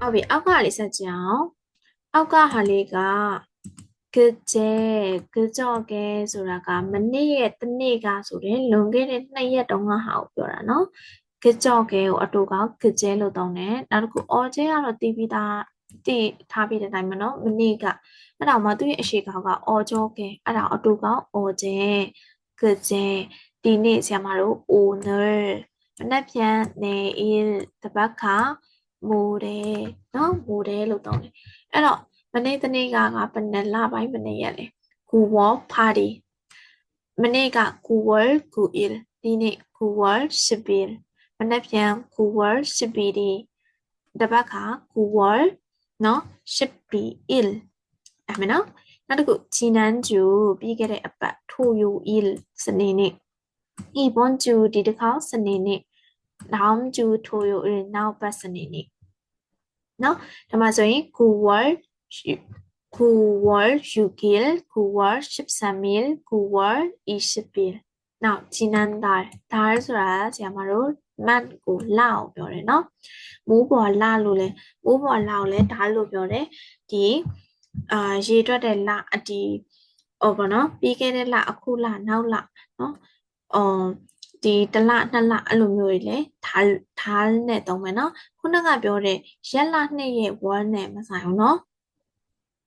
ဟုတ်ပြီအောက်ကလေးဆက်ကြည့်အောင်အောက်ကဟာလေးကကကြဲကြော့ကဲဆိုတာကမနေ့ရဲ့တစ်နေ့ကဆိုရင်လွန်ခဲ့တဲ့နှစ်ရက်တုန်းကဟာကိုပြောတာနော်ကြော့ကဲကိုအတူကကကြဲလို့တောင်းတယ်နောက်တစ်ခုအော်ကျဲကတော့တီးပြီးသားတီးထားပြီးတဲ့အတိုင်းမနော်မနေ့ကအဲ့ဒါမှသူ့ရဲ့အရှိကောက်ကအော်ကြော့ကဲအဲ့ဒါအတူကအော်ကျဲကကြဲဒီနေ့ဆရာမတို့ owner မနက်ဖြန်နေ il တပတ်ခါ မိုးတယ်နော်မိုးတယ်လို့တောင်းတယ်အဲ့တော့မနေ့တနေ့ကငါဘယ်နှလပိုင်းမနေ့ရက်လဲ Google Party မနေ့က Google Google ဒီနေ့ Google Sibir မနေ့ပြန် Google Sibiri တပတ်က Google နော် Sibir အမေနော်နောက်တစ်ခုဂျီနန်ဂျူပြီးခဲ့တဲ့အပတ်ထိုယူ il စနေနေ့ဤဘွန်ဂျူဒီတစ်ခါစနေနေ့ 다음 주 토요일နောက်ပတ်စနေနေ့နော်ဒါမှဆိုရင် 9월 9월 6일 9월 13일 9월 20일နောက်지난달 달ဆိုတာဆရာမတို့ month ကိုလအောင်ပြောတယ်နော်မိုးပေါ်လလို့လဲမိုးပေါ်လကိုလဲဒါလို့ပြောတယ်ဒီအာရေတွက်တဲ့လအဒီဟောပေါ့နော်ပြီးခဲ့တဲ့လအခုလနောက်လနော်အော် ဒီတစ်လနှစ်လအဲ့လိုမျိုးတွေလည်းထားထားနဲ့သုံးမယ်နော်ခုနကပြောတဲ့ရက်လနှစ်ရဲ့ word နဲ့မဆိုင်ဘူးနော်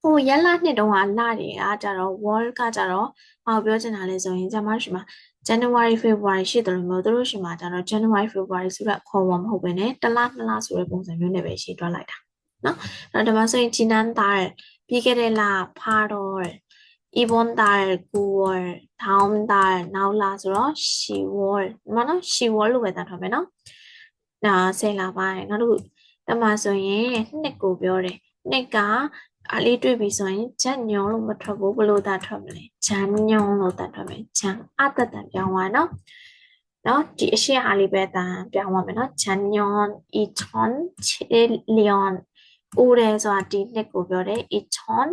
ဟိုရက်လနှစ်တုန်းကလတွေကကြတော့ word ကကြတော့ဘာပြောချင်တာလဲဆိုရင်ကျွန်မရှိမှာ January February ရှိတယ်လို့မျိုးတို့ရှိမှာကြတော့ January February ဆိုတော့ခေါ်မှာမဟုတ်ဘဲနဲ့တစ်လနှစ်လဆိုတဲ့ပုံစံမျိုးနဲ့ပဲရှင်းတွက်လိုက်တာနော်အဲ့တော့ဒါမှဆိုရင်ဂျီနန်သားပြီးခဲ့တဲ့လဖားတော့ 이번 달 9월, 다음 달 나올라 ဆိုတော့ 10월 မနော် 10월 လို့ပဲတတ်ထားမယ်နော်။ဒါဆယ်လပိုင်းနောက်တစ်ခုတမဆိုရင်နှစ်ကိုပြောတယ်။နှစ်ကအလေးတွေ့ပြီဆိုရင်ဂျန်ညုံလို့မထွက်ဘူးဘယ်လိုတတ်ထွက်မလဲ။ဂျန်ညုံလို့တတ်ထွက်မယ်။ဂျန်အတတန်ပြောင်းသွားနော်။နော်ဒီအရှိအားလေးပဲတန်ပြောင်းသွားမယ်နော်။ဂျန်ညွန်အီချွန်ချေလျွန်ဦးရဲဆိုတာဒီနှစ်ကိုပြောတယ်အီချွန်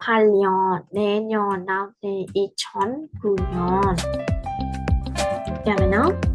8년, 내년, 남내, 2009년. 그러면